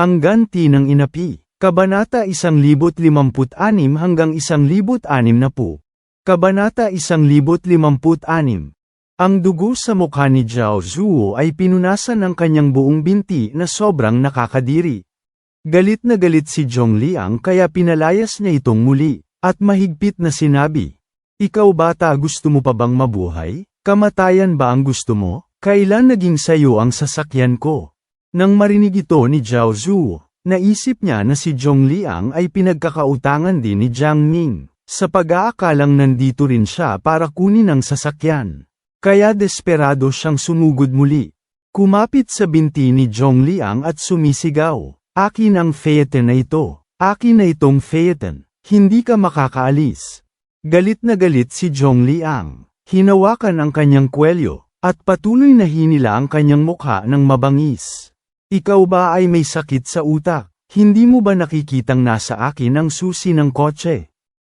Ang ganti ng inapi. Kabanata 1056 hanggang 1060 na po. Kabanata 1056. Ang dugo sa mukha ni Zhao Zuo ay pinunasan ng kanyang buong binti na sobrang nakakadiri. Galit na galit si Zhong Liang kaya pinalayas niya itong muli, at mahigpit na sinabi. Ikaw bata gusto mo pa bang mabuhay? Kamatayan ba ang gusto mo? Kailan naging sayo ang sasakyan ko? Nang marinig ito ni Zhao Zuo, naisip niya na si Zhong Liang ay pinagkakautangan din ni Jiang Ming, sa pag-aakalang nandito rin siya para kunin ang sasakyan. Kaya desperado siyang sumugod muli. Kumapit sa binti ni Zhong Liang at sumisigaw, Akin ang Phaeton na ito, akin na itong Phaeton, hindi ka makakaalis. Galit na galit si Zhong Liang, hinawakan ang kanyang kwelyo, at patuloy na hinila ang kanyang mukha ng mabangis. Ikaw ba ay may sakit sa utak? Hindi mo ba nakikitang nasa akin ang susi ng kotse?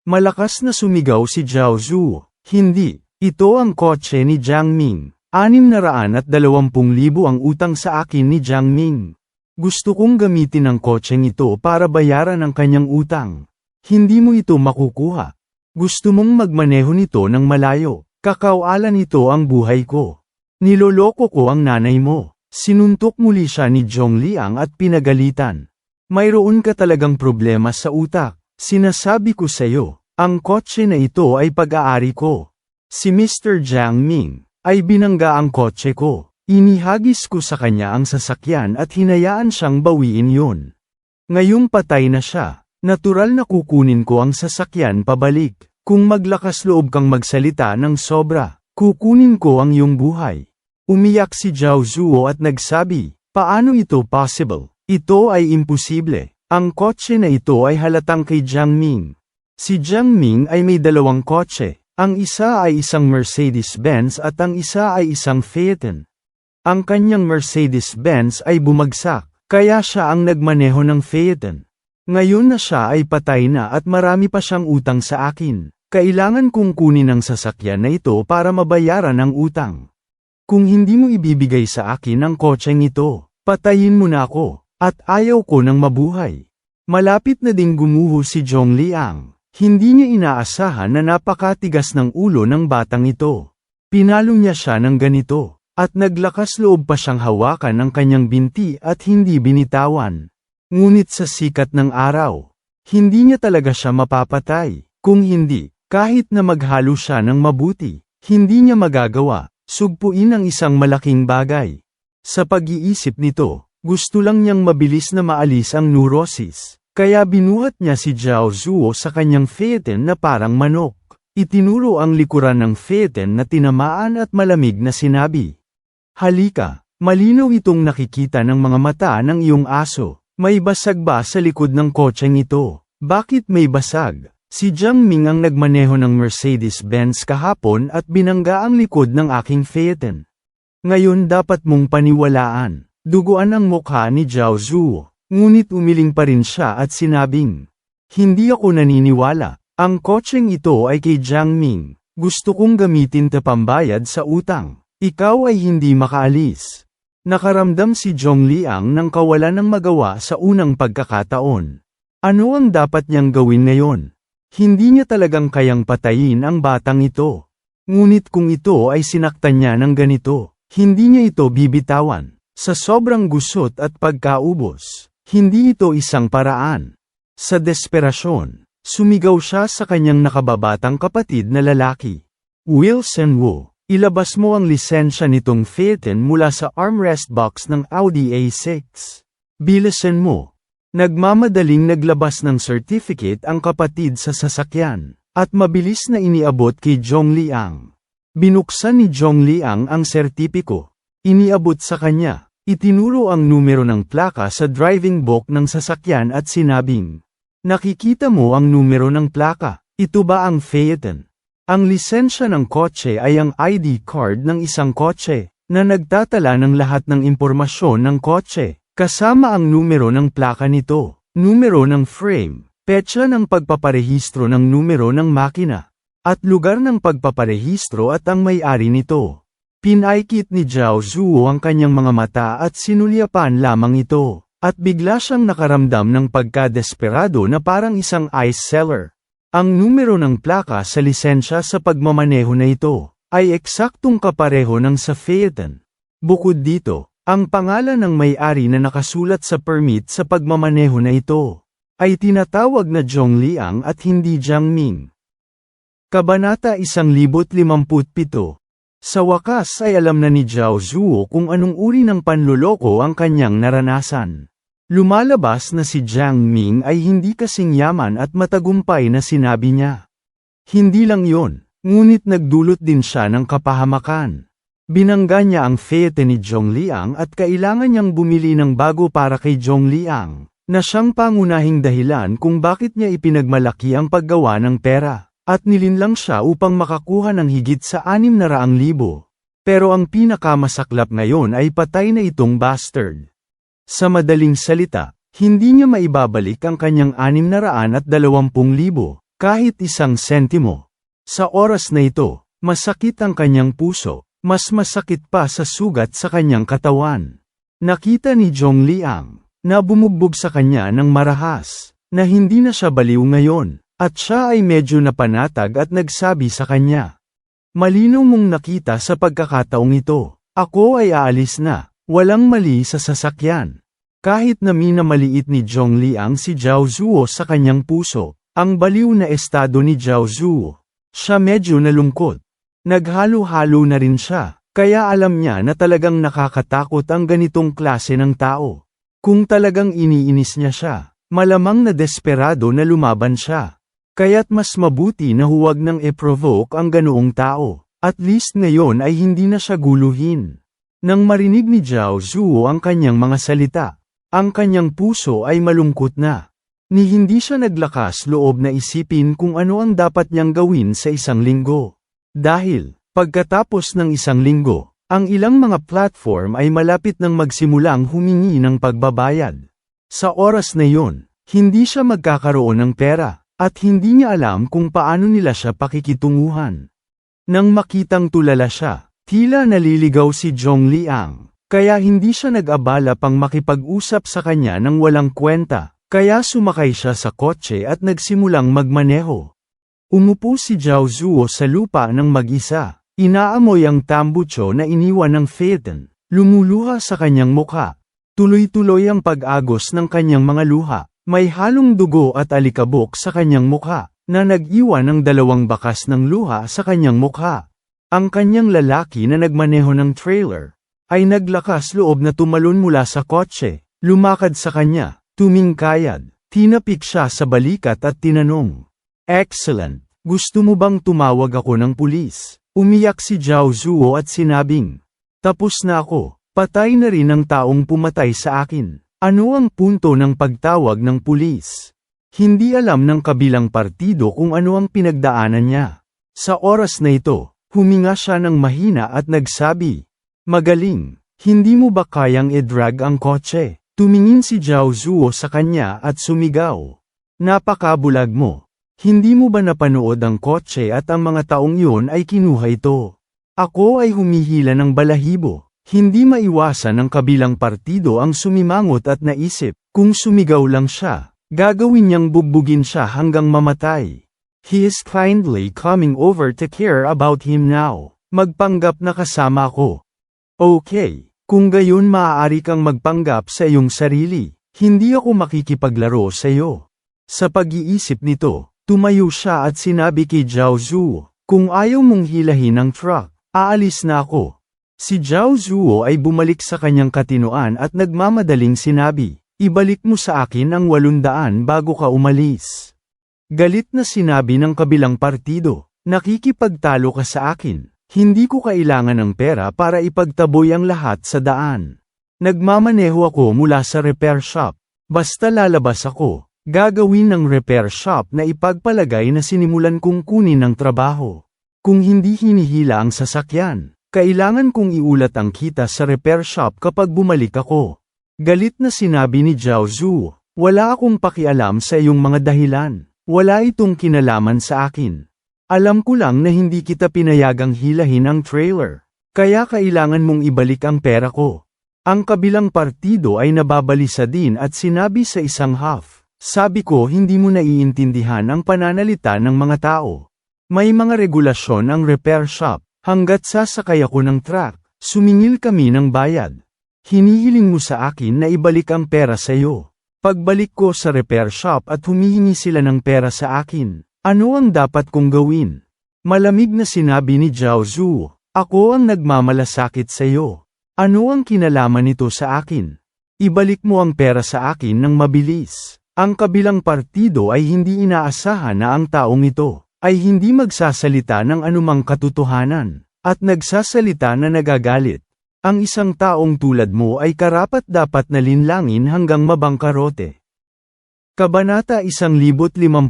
Malakas na sumigaw si Zhao Zhu. Hindi, ito ang kotse ni Jiang Ming. Anim na raan at dalawampung libo ang utang sa akin ni Jiang Ming. Gusto kong gamitin ang kotseng ito para bayaran ang kanyang utang. Hindi mo ito makukuha. Gusto mong magmaneho nito ng malayo. Kakawalan ito ang buhay ko. Niloloko ko ang nanay mo. Sinuntok muli siya ni Zhong Liang at pinagalitan. Mayroon ka talagang problema sa utak. Sinasabi ko sa iyo, ang kotse na ito ay pag-aari ko. Si Mr. Jiang Ming ay binangga ang kotse ko. Inihagis ko sa kanya ang sasakyan at hinayaan siyang bawiin yun. Ngayong patay na siya, natural na kukunin ko ang sasakyan pabalik. Kung maglakas loob kang magsalita ng sobra, kukunin ko ang iyong buhay. Umiyak si Zhao Zuo at nagsabi, paano ito possible? Ito ay imposible. Ang kotse na ito ay halatang kay Jiang Ming. Si Jiang Ming ay may dalawang kotse. Ang isa ay isang Mercedes-Benz at ang isa ay isang Phaeton. Ang kanyang Mercedes-Benz ay bumagsak, kaya siya ang nagmaneho ng Phaeton. Ngayon na siya ay patay na at marami pa siyang utang sa akin. Kailangan kong kunin ang sasakyan na ito para mabayaran ang utang. Kung hindi mo ibibigay sa akin ang kotseng ito, patayin mo na ako, at ayaw ko ng mabuhay. Malapit na ding gumuho si Zhong Liang. Hindi niya inaasahan na napakatigas ng ulo ng batang ito. Pinalo niya siya ng ganito, at naglakas loob pa siyang hawakan ng kanyang binti at hindi binitawan. Ngunit sa sikat ng araw, hindi niya talaga siya mapapatay. Kung hindi, kahit na maghalo siya ng mabuti, hindi niya magagawa, sugpuin ang isang malaking bagay. Sa pag-iisip nito, gusto lang niyang mabilis na maalis ang neurosis. Kaya binuhat niya si Zhao Zuo sa kanyang Phaeton na parang manok. Itinuro ang likuran ng Phaeton na tinamaan at malamig na sinabi. Halika, malinaw itong nakikita ng mga mata ng iyong aso. May basag ba sa likod ng kotseng ito? Bakit may basag? Si Jiang Ming ang nagmaneho ng Mercedes-Benz kahapon at binangga ang likod ng aking Phaeton. Ngayon dapat mong paniwalaan. Duguan ang mukha ni Zhao Zuo. Ngunit umiling pa rin siya at sinabing, Hindi ako naniniwala, ang kotseng ito ay kay Jiang Ming, gusto kong gamitin ta pambayad sa utang, ikaw ay hindi makaalis. Nakaramdam si Zhong Liang ng kawalan ng magawa sa unang pagkakataon. Ano ang dapat niyang gawin ngayon? Hindi niya talagang kayang patayin ang batang ito. Ngunit kung ito ay sinaktan niya ng ganito, hindi niya ito bibitawan. Sa sobrang gusot at pagkaubos, hindi ito isang paraan. Sa desperasyon, sumigaw siya sa kanyang nakababatang kapatid na lalaki. Wilson Wu, ilabas mo ang lisensya nitong Phaeton mula sa armrest box ng Audi A6. Bilisan mo. Nagmamadaling naglabas ng certificate ang kapatid sa sasakyan, at mabilis na iniabot kay Zhong Liang. Binuksan ni Zhong Liang ang sertipiko. Iniabot sa kanya. Itinuro ang numero ng plaka sa driving book ng sasakyan at sinabing, Nakikita mo ang numero ng plaka, ito ba ang Phaeton? Ang lisensya ng kotse ay ang ID card ng isang kotse, na nagtatala ng lahat ng impormasyon ng kotse, kasama ang numero ng plaka nito, numero ng frame, petsa ng pagpaparehistro ng numero ng makina, at lugar ng pagpaparehistro at ang may-ari nito. Pinaikit ni Zhao Zuo ang kanyang mga mata at sinulyapan lamang ito, at bigla siyang nakaramdam ng pagkadesperado na parang isang ice seller. Ang numero ng plaka sa lisensya sa pagmamaneho na ito, ay eksaktong kapareho ng sa Phaeton. Bukod dito, ang pangalan ng may-ari na nakasulat sa permit sa pagmamaneho na ito, ay tinatawag na Zhong Liang at hindi Jiang Ming. Kabanata 1057 Sa wakas ay alam na ni Zhao Zuo kung anong uri ng panluloko ang kanyang naranasan. Lumalabas na si Jiang Ming ay hindi kasing yaman at matagumpay na sinabi niya. Hindi lang yon, ngunit nagdulot din siya ng kapahamakan. Binangga niya ang fete ni Zhong Liang at kailangan niyang bumili ng bago para kay Zhong Liang, na siyang pangunahing dahilan kung bakit niya ipinagmalaki ang paggawa ng pera, at nilinlang siya upang makakuha ng higit sa 600,000. Pero ang pinakamasaklap ngayon ay patay na itong bastard. Sa madaling salita, hindi niya maibabalik ang kanyang 620,000, kahit isang sentimo. Sa oras na ito, masakit ang kanyang puso, mas masakit pa sa sugat sa kanyang katawan. Nakita ni Zhong Liang, na bumugbog sa kanya ng marahas, na hindi na siya baliw ngayon, at siya ay medyo napanatag at nagsabi sa kanya. Malinaw mong nakita sa pagkakataong ito, ako ay aalis na, walang mali sa sasakyan. Kahit na minamaliit ni Zhong Liang si Zhao Zuo sa kanyang puso, ang baliw na estado ni Zhao Zuo, siya medyo nalungkot. Naghalo-halo na rin siya, kaya alam niya na talagang nakakatakot ang ganitong klase ng tao. Kung talagang iniinis niya siya, malamang na desperado na lumaban siya. Kaya't mas mabuti na huwag nang e-provoke ang ganoong tao, at least ngayon ay hindi na siya guluhin. Nang marinig ni Zhao Zuo ang kanyang mga salita, ang kanyang puso ay malungkot na. Ni hindi siya naglakas loob na isipin kung ano ang dapat niyang gawin sa isang linggo. Dahil, pagkatapos ng isang linggo, ang ilang mga platform ay malapit nang magsimulang humingi ng pagbabayad. Sa oras na yon, hindi siya magkakaroon ng pera, at hindi niya alam kung paano nila siya pakikitunguhan. Nang makitang tulala siya, tila naliligaw si Zhong Liang, kaya hindi siya nag-abala pang makipag-usap sa kanya ng walang kwenta, kaya sumakay siya sa kotse at nagsimulang magmaneho. Umupo si Zhao Zuo sa lupa ng mag-isa. Inaamoy ang tambucho na iniwan ng Phaeton. Lumuluha sa kanyang mukha. Tuloy-tuloy ang pag-agos ng kanyang mga luha. May halong dugo at alikabok sa kanyang mukha, na nag-iwan ng dalawang bakas ng luha sa kanyang mukha. Ang kanyang lalaki na nagmaneho ng trailer, ay naglakas loob na tumalon mula sa kotse, lumakad sa kanya, tumingkayad, tinapik siya sa balikat at tinanong. Excellent. Gusto mo bang tumawag ako ng pulis? Umiyak si Zhao Zuo at sinabing, Tapos na ako, patay na rin ang taong pumatay sa akin. Ano ang punto ng pagtawag ng pulis? Hindi alam ng kabilang partido kung ano ang pinagdaanan niya. Sa oras na ito, huminga siya ng mahina at nagsabi, Magaling, hindi mo ba kayang i-drag ang kotse? Tumingin si Zhao Zuo sa kanya at sumigaw. Napakabulag mo. Hindi mo ba napanood ang kotse at ang mga taong yun ay kinuha ito? Ako ay humihila ng balahibo. Hindi maiwasan ng kabilang partido ang sumimangot at naisip, kung sumigaw lang siya, gagawin niyang bugbugin siya hanggang mamatay. He is kindly coming over to care about him now. Magpanggap na kasama ko. Okay, kung gayon maaari kang magpanggap sa iyong sarili, hindi ako makikipaglaro sa iyo. Sa pag-iisip nito, Tumayo siya at sinabi kay Zhao Zuo, kung ayaw mong hilahin ang truck, aalis na ako. Si Zhao Zuo ay bumalik sa kanyang katinoan at nagmamadaling sinabi, ibalik mo sa akin ang walundaan bago ka umalis. Galit na sinabi ng kabilang partido, nakikipagtalo ka sa akin, hindi ko kailangan ng pera para ipagtaboy ang lahat sa daan. Nagmamaneho ako mula sa repair shop. Basta lalabas ako, gagawin ng repair shop na ipagpalagay na sinimulan kong kunin ng trabaho. Kung hindi hinihila ang sasakyan, kailangan kong iulat ang kita sa repair shop kapag bumalik ako. Galit na sinabi ni Zhao Zhu, wala akong pakialam sa iyong mga dahilan. Wala itong kinalaman sa akin. Alam ko lang na hindi kita pinayagang hilahin ang trailer. Kaya kailangan mong ibalik ang pera ko. Ang kabilang partido ay nababalisa din at sinabi sa isang half. Sabi ko hindi mo naiintindihan ang pananalita ng mga tao. May mga regulasyon ang repair shop. Hanggat sasakay ako ng truck, sumingil kami ng bayad. Hinihiling mo sa akin na ibalik ang pera sa iyo. Pagbalik ko sa repair shop at humihingi sila ng pera sa akin, ano ang dapat kong gawin? Malamig na sinabi ni Zhao Zhu, ako ang nagmamalasakit sa iyo. Ano ang kinalaman nito sa akin? Ibalik mo ang pera sa akin ng mabilis. Ang kabilang partido ay hindi inaasahan na ang taong ito ay hindi magsasalita ng anumang katotohanan at nagsasalita na nagagalit. Ang isang taong tulad mo ay karapat dapat na linlangin hanggang mabangkarote. Kabanata 1058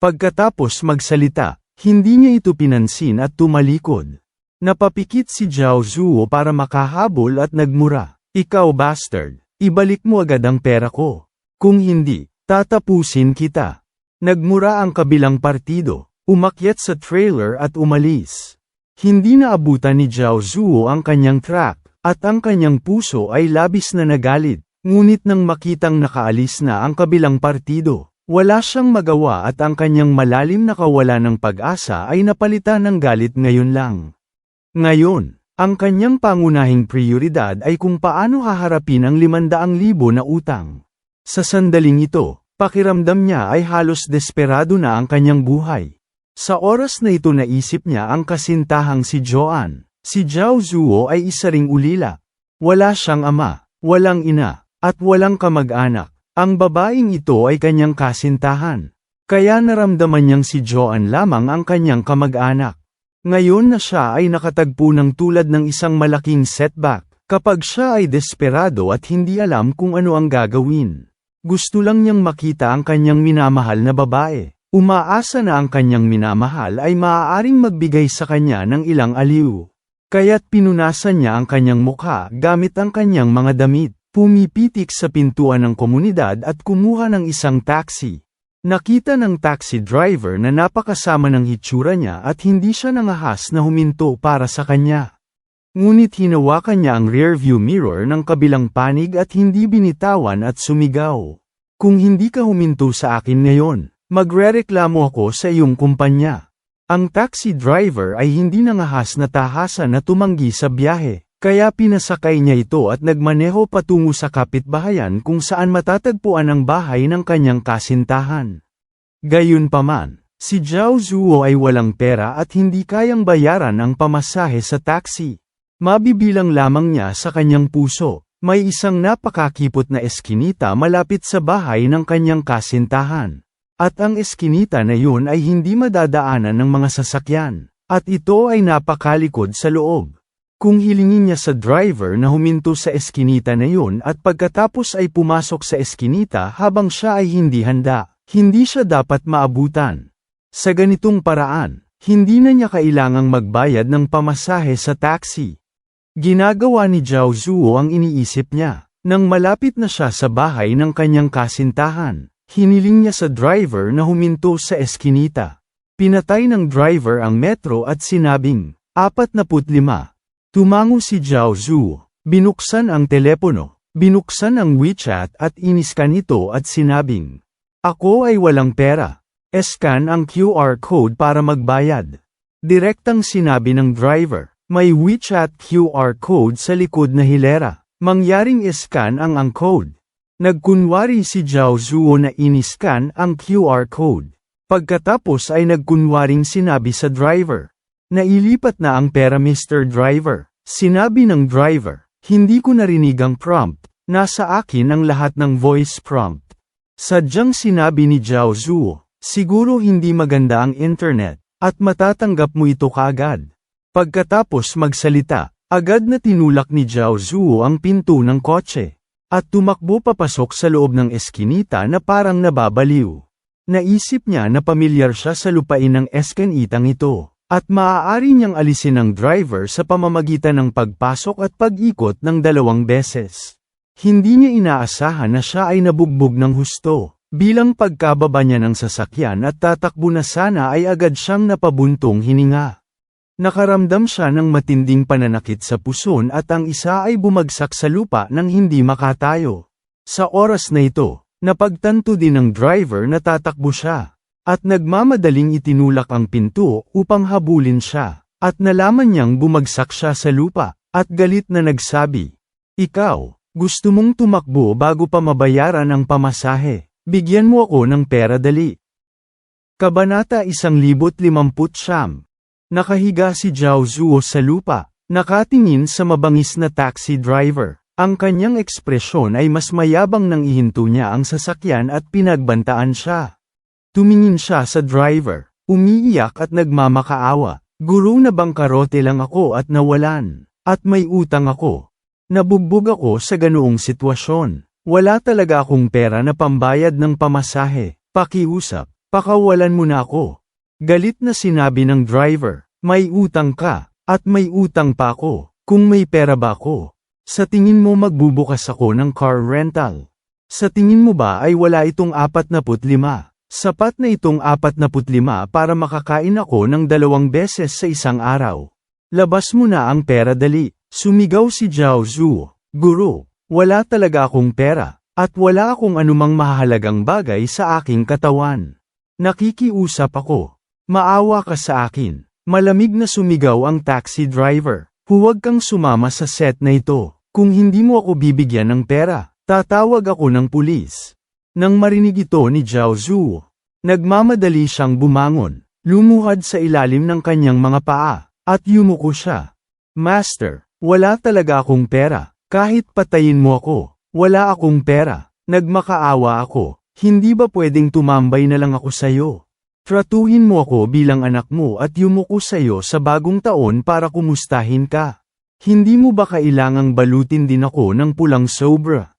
Pagkatapos magsalita, hindi niya ito pinansin at tumalikod. Napapikit si Zhao Zuo para makahabol at nagmura. Ikaw bastard, ibalik mo agad ang pera ko. Kung hindi, tatapusin kita. Nagmura ang kabilang partido, umakyat sa trailer at umalis. Hindi naabutan ni Zhao Zuo ang kanyang truck, at ang kanyang puso ay labis na nagalit. Ngunit nang makitang nakaalis na ang kabilang partido, wala siyang magawa at ang kanyang malalim na kawala ng pag-asa ay napalitan ng galit ngayon lang. Ngayon, ang kanyang pangunahing prioridad ay kung paano haharapin ang 500,000 na utang. Sa sandaling ito, pakiramdam niya ay halos desperado na ang kanyang buhay. Sa oras na ito naisip niya ang kasintahang si Joan. Si Zhao Zuo ay isa ring ulila. Wala siyang ama, walang ina, at walang kamag-anak. Ang babaeng ito ay kanyang kasintahan. Kaya naramdaman niyang si Joan lamang ang kanyang kamag-anak. Ngayon na siya ay nakatagpo ng tulad ng isang malaking setback, kapag siya ay desperado at hindi alam kung ano ang gagawin. Gusto lang niyang makita ang kanyang minamahal na babae. Umaasa na ang kanyang minamahal ay maaaring magbigay sa kanya ng ilang aliw. Kaya't pinunasan niya ang kanyang mukha gamit ang kanyang mga damit. Pumipitik sa pintuan ng komunidad at kumuha ng isang taxi. Nakita ng taxi driver na napakasama ng hitsura niya at hindi siya nangahas na huminto para sa kanya. Ngunit hinawakan niya ang rearview mirror ng kabilang panig at hindi binitawan at sumigaw. Kung hindi ka huminto sa akin ngayon, magrereklamo ako sa iyong kumpanya. Ang taxi driver ay hindi nangahas na tahasan na tumanggi sa biyahe. Kaya pinasakay niya ito at nagmaneho patungo sa kapitbahayan kung saan matatagpuan ang bahay ng kanyang kasintahan. Gayunpaman, si Zhao Zuo ay walang pera at hindi kayang bayaran ang pamasahe sa taxi. Mabibilang lamang niya sa kanyang puso, may isang napakakipot na eskinita malapit sa bahay ng kanyang kasintahan. At ang eskinita na yun ay hindi madadaanan ng mga sasakyan, at ito ay napakalikod sa loob. Kung hilingin niya sa driver na huminto sa eskinita na yun at pagkatapos ay pumasok sa eskinita habang siya ay hindi handa, hindi siya dapat maabutan. Sa ganitong paraan, hindi na niya kailangang magbayad ng pamasahe sa taxi. Ginagawa ni Zhao Zuo ang iniisip niya. Nang malapit na siya sa bahay ng kanyang kasintahan, hiniling niya sa driver na huminto sa eskinita. Pinatay ng driver ang metro at sinabing, 45. Tumango si Zhao Zhu, binuksan ang telepono, binuksan ang WeChat at iniskan ito at sinabing, Ako ay walang pera. Eskan ang QR code para magbayad. Direktang sinabi ng driver, may WeChat QR code sa likod na hilera. Mangyaring iskan ang ang code. Nagkunwari si Zhao Zuo na iniskan ang QR code. Pagkatapos ay nagkunwaring sinabi sa driver, Nailipat na ang pera Mr. Driver. Sinabi ng driver, hindi ko narinig ang prompt, nasa akin ang lahat ng voice prompt. Sadyang sinabi ni Zhao Zuo, siguro hindi maganda ang internet, at matatanggap mo ito kaagad. Pagkatapos magsalita, Agad na tinulak ni Zhao Zuo ang pinto ng kotse. At tumakbo papasok sa loob ng eskinita na parang nababaliw. Naisip niya na pamilyar siya sa lupain ng eskinitang ito. At maaari niyang alisin ang driver sa pamamagitan ng pagpasok at pag-ikot ng dalawang beses. Hindi niya inaasahan na siya ay nabugbog ng husto. Bilang pagkababa niya ng sasakyan at tatakbo na sana ay agad siyang napabuntong hininga. Nakaramdam siya ng matinding pananakit sa puson at ang isa ay bumagsak sa lupa nang hindi makatayo. Sa oras na ito, napagtanto din ng driver na tatakbo siya. At nagmamadaling itinulak ang pinto upang habulin siya. At nalaman niyang bumagsak siya sa lupa, at galit na nagsabi, Ikaw, gusto mong tumakbo bago pa mabayaran ang pamasahe. Bigyan mo ako ng pera dali. Kabanata 1050 Nakahiga si Zhao Zuo sa lupa, nakatingin sa mabangis na taxi driver. Ang kanyang ekspresyon ay mas mayabang nang ihinto niya ang sasakyan at pinagbantaan siya. Tumingin siya sa driver, umiiyak at nagmamakaawa. Guro na bangkarote lang ako at nawalan. At may utang ako. Nabugbog ako sa ganoong sitwasyon. Wala talaga akong pera na pambayad ng pamasahe. Pakiusap, pakawalan mo na ako. Galit na sinabi ng driver, may utang ka, at may utang pa ako, kung may pera ba ako. Sa tingin mo magbubukas ako ng car rental. Sa tingin mo ba ay wala itong 45? Sapat na itong 45 para makakain ako ng dalawang beses sa isang araw. Labas mo na ang pera dali. Sumigaw si Zhao Zhu. Guro, wala talaga akong pera, at wala akong anumang mahalagang bagay sa aking katawan. Nakikiusap ako. Maawa ka sa akin. Malamig na sumigaw ang taxi driver. Huwag kang sumama sa set na ito. Kung hindi mo ako bibigyan ng pera, tatawag ako ng pulis. Nang marinig ito ni Zhao Zhu, nagmamadali siyang bumangon, lumuhad sa ilalim ng kanyang mga paa, at yumuko siya. Master, wala talaga akong pera, kahit patayin mo ako, wala akong pera, nagmakaawa ako, hindi ba pwedeng tumambay na lang ako sayo? Tratuhin mo ako bilang anak mo at yumuko sayo sa bagong taon para kumustahin ka. Hindi mo ba kailangang balutin din ako ng pulang sobra?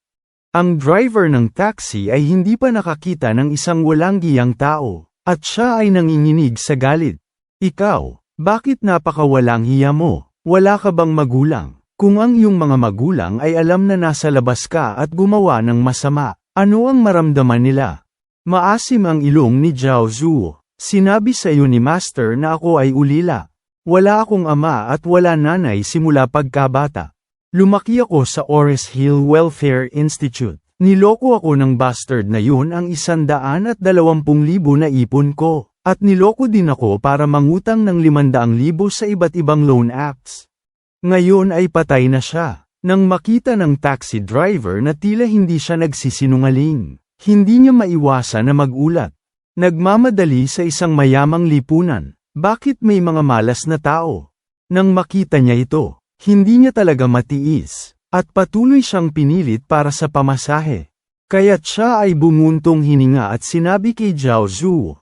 Ang driver ng taxi ay hindi pa nakakita ng isang walang giyang tao, at siya ay nanginginig sa galit. Ikaw, bakit napakawalang hiya mo? Wala ka bang magulang? Kung ang iyong mga magulang ay alam na nasa labas ka at gumawa ng masama, ano ang maramdaman nila? Maasim ang ilong ni Zhao Zhu. Sinabi sa iyo ni Master na ako ay ulila. Wala akong ama at wala nanay simula pagkabata. Lumaki ako sa Ores Hill Welfare Institute. Niloko ako ng bastard na yun ang isandaan at dalawampung libo na ipon ko. At niloko din ako para mangutang ng limandaang libo sa iba't ibang loan apps. Ngayon ay patay na siya. Nang makita ng taxi driver na tila hindi siya nagsisinungaling, hindi niya maiwasan na magulat. Nagmamadali sa isang mayamang lipunan. Bakit may mga malas na tao? Nang makita niya ito, hindi niya talaga matiis, at patuloy siyang pinilit para sa pamasahe. Kaya't siya ay bumuntong hininga at sinabi kay Zhao Zhu,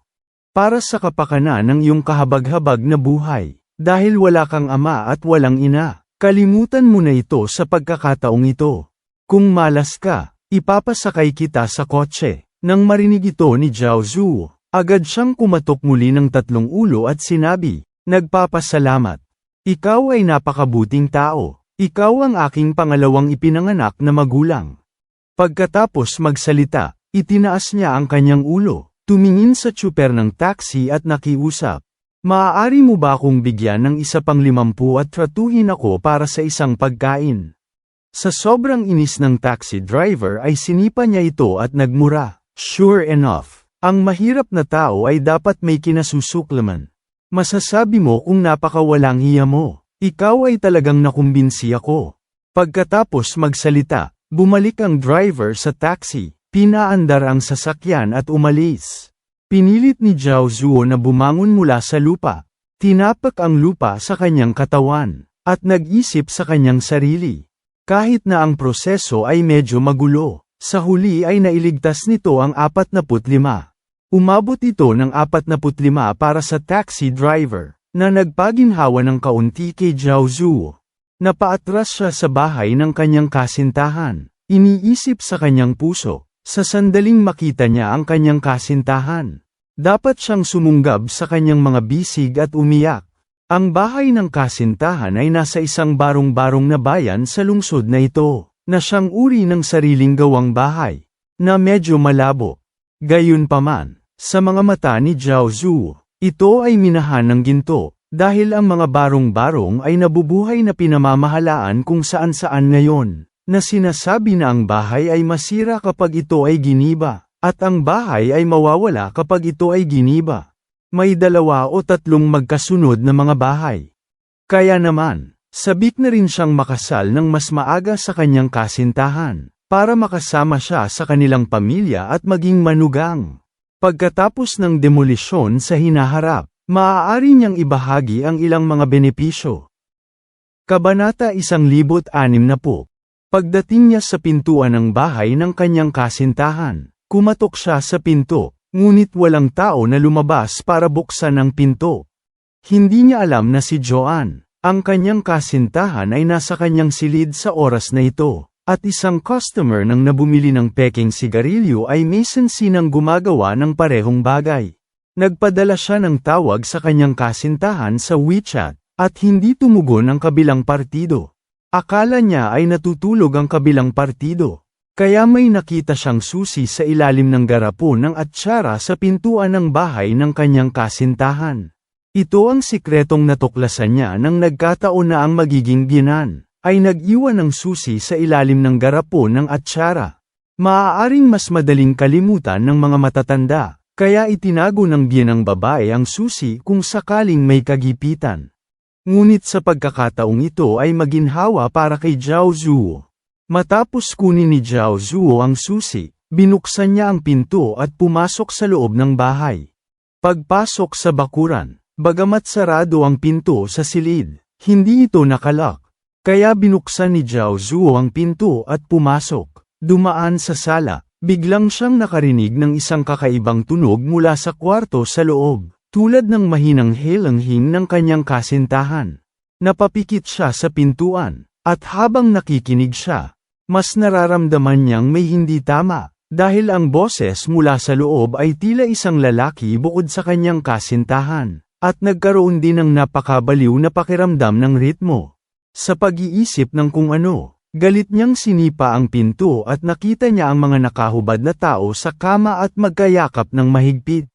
Para sa kapakanan ng iyong kahabag-habag na buhay, dahil wala kang ama at walang ina, kalimutan mo na ito sa pagkakataong ito. Kung malas ka, ipapasakay kita sa kotse. Nang marinig ito ni Zhao Zhu, agad siyang kumatok muli ng tatlong ulo at sinabi, Nagpapasalamat. Ikaw ay napakabuting tao. Ikaw ang aking pangalawang ipinanganak na magulang. Pagkatapos magsalita, itinaas niya ang kanyang ulo, tumingin sa tsuper ng taxi at nakiusap. Maaari mo ba akong bigyan ng isa pang limampu at tratuhin ako para sa isang pagkain? Sa sobrang inis ng taxi driver ay sinipa niya ito at nagmura. Sure enough, ang mahirap na tao ay dapat may kinasusuklaman. Masasabi mo kung napakawalang hiya mo. Ikaw ay talagang nakumbinsi ako. Pagkatapos magsalita, bumalik ang driver sa taxi, pinaandar ang sasakyan at umalis. Pinilit ni Zhao Zuo na bumangon mula sa lupa. Tinapak ang lupa sa kanyang katawan, at nag-isip sa kanyang sarili. Kahit na ang proseso ay medyo magulo, sa huli ay nailigtas nito ang 45. Umabot ito ng 45 para sa taxi driver, na nagpaginhawa ng kaunti kay Zhao Zhu. Napaatras siya sa bahay ng kanyang kasintahan. Iniisip sa kanyang puso, sa sandaling makita niya ang kanyang kasintahan. Dapat siyang sumunggab sa kanyang mga bisig at umiyak. Ang bahay ng kasintahan ay nasa isang barong-barong na bayan sa lungsod na ito, na siyang uri ng sariling gawang bahay, na medyo malabo. Gayunpaman, sa mga mata ni Zhao Zhu, ito ay minahan ng ginto, dahil ang mga barong-barong ay nabubuhay na pinamamahalaan kung saan-saan ngayon, na sinasabi na ang bahay ay masira kapag ito ay giniba, at ang bahay ay mawawala kapag ito ay giniba. May dalawa o tatlong magkasunod na mga bahay. Kaya naman, sabik na rin siyang makasal ng mas maaga sa kanyang kasintahan, para makasama siya sa kanilang pamilya at maging manugang. Pagkatapos ng demolisyon sa hinaharap, maaari niyang ibahagi ang ilang mga benepisyo. Kabanata 1,060 Pagdating niya sa pintuan ng bahay ng kanyang kasintahan, kumatok siya sa pinto, ngunit walang tao na lumabas para buksan ang pinto. Hindi niya alam na si Joanne, ang kanyang kasintahan ay nasa kanyang silid sa oras na ito, at isang customer nang nabumili ng peking sigarilyo ay may sensinang gumagawa ng parehong bagay. Nagpadala siya ng tawag sa kanyang kasintahan sa WeChat, at hindi tumugon ang kabilang partido. Akala niya ay natutulog ang kabilang partido. Kaya may nakita siyang susi sa ilalim ng garapon ng atsara sa pintuan ng bahay ng kanyang kasintahan. Ito ang sikretong natuklasan niya nang nagkataon na ang magiging biyanan, ay nag-iwan ng susi sa ilalim ng garapon ng atsara. Maaaring mas madaling kalimutan ng mga matatanda, kaya itinago ng biyanang babae ang susi kung sakaling may kagipitan. Ngunit sa pagkakataong ito ay maginhawa para kay Zhao Zuo. Matapos kunin ni Zhao Zuo ang susi, binuksan niya ang pinto at pumasok sa loob ng bahay. Pagpasok sa bakuran, bagamat sarado ang pinto sa silid, hindi ito nakalak. Kaya binuksan ni Zhao Zuo ang pinto at pumasok. Dumaan sa sala, biglang siyang nakarinig ng isang kakaibang tunog mula sa kwarto sa loob. Tulad ng mahinang helanghing ng kanyang kasintahan. Napapikit siya sa pintuan, at habang nakikinig siya, mas nararamdaman niyang may hindi tama, dahil ang boses mula sa loob ay tila isang lalaki bukod sa kanyang kasintahan, at nagkaroon din ng napakabaliw na pakiramdam ng ritmo. Sa pag-iisip ng kung ano, galit niyang sinipa ang pinto at nakita niya ang mga nakahubad na tao sa kama at magkayakap ng mahigpit.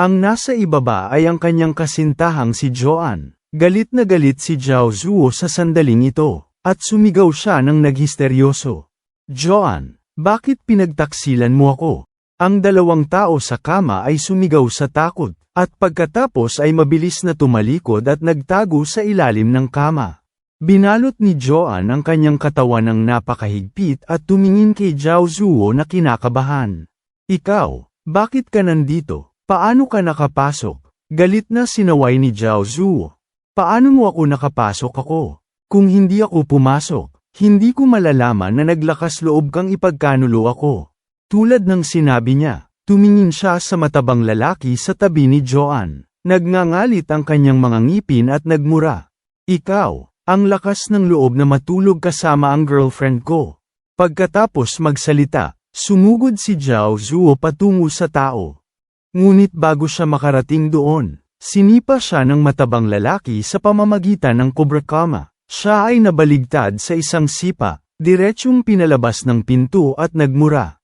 Ang nasa ibaba ay ang kanyang kasintahang si Joan. Galit na galit si Zhao Zuo sa sandaling ito, at sumigaw siya ng naghisteryoso. Joan, bakit pinagtaksilan mo ako? Ang dalawang tao sa kama ay sumigaw sa takot, at pagkatapos ay mabilis na tumalikod at nagtago sa ilalim ng kama. Binalot ni Joan ang kanyang katawan ng napakahigpit at tumingin kay Zhao Zuo na kinakabahan. Ikaw, bakit ka nandito? Paano ka nakapasok? Galit na sinaway ni Zhao Zhu. Paano mo ako nakapasok ako? Kung hindi ako pumasok, hindi ko malalaman na naglakas loob kang ipagkanulo ako. Tulad ng sinabi niya, tumingin siya sa matabang lalaki sa tabi ni Joan. Nagngangalit ang kanyang mga ngipin at nagmura. Ikaw, ang lakas ng loob na matulog kasama ang girlfriend ko. Pagkatapos magsalita, sumugod si Zhao Zuo patungo sa tao. Ngunit bago siya makarating doon, sinipa siya ng matabang lalaki sa pamamagitan ng kubrakama. Siya ay nabaligtad sa isang sipa, diretsyong pinalabas ng pinto at nagmura.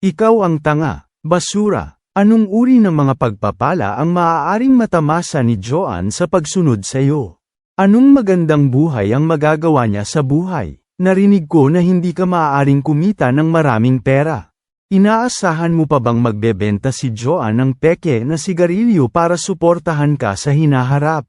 Ikaw ang tanga, basura, anong uri ng mga pagpapala ang maaaring matamasa ni Joan sa pagsunod sa iyo? Anong magandang buhay ang magagawa niya sa buhay? Narinig ko na hindi ka maaaring kumita ng maraming pera. Inaasahan mo pa bang magbebenta si Joan ng peke na sigarilyo para suportahan ka sa hinaharap?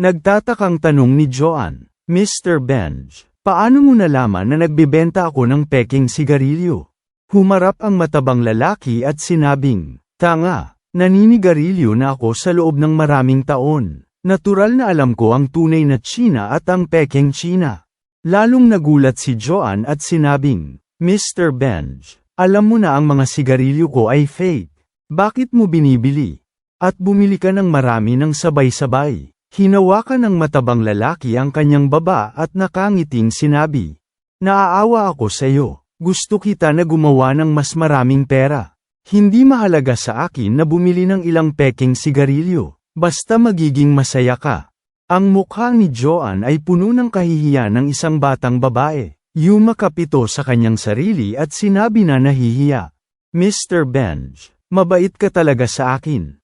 Nagtatakang tanong ni Joan, Mr. Benj, paano mo nalaman na nagbebenta ako ng peking sigarilyo? Humarap ang matabang lalaki at sinabing, Tanga, naninigarilyo na ako sa loob ng maraming taon. Natural na alam ko ang tunay na China at ang peking China. Lalong nagulat si Joan at sinabing, Mr. Benj, alam mo na ang mga sigarilyo ko ay fake. Bakit mo binibili? At bumili ka ng marami ng sabay-sabay. Hinawakan ng matabang lalaki ang kanyang baba at nakangiting sinabi. Naaawa ako sa iyo. Gusto kita na gumawa ng mas maraming pera. Hindi mahalaga sa akin na bumili ng ilang peking sigarilyo. Basta magiging masaya ka. Ang mukha ni Joan ay puno ng kahihiyan ng isang batang babae. Yumakap ito sa kanyang sarili at sinabi na nahihiya. Mr. Benj, mabait ka talaga sa akin.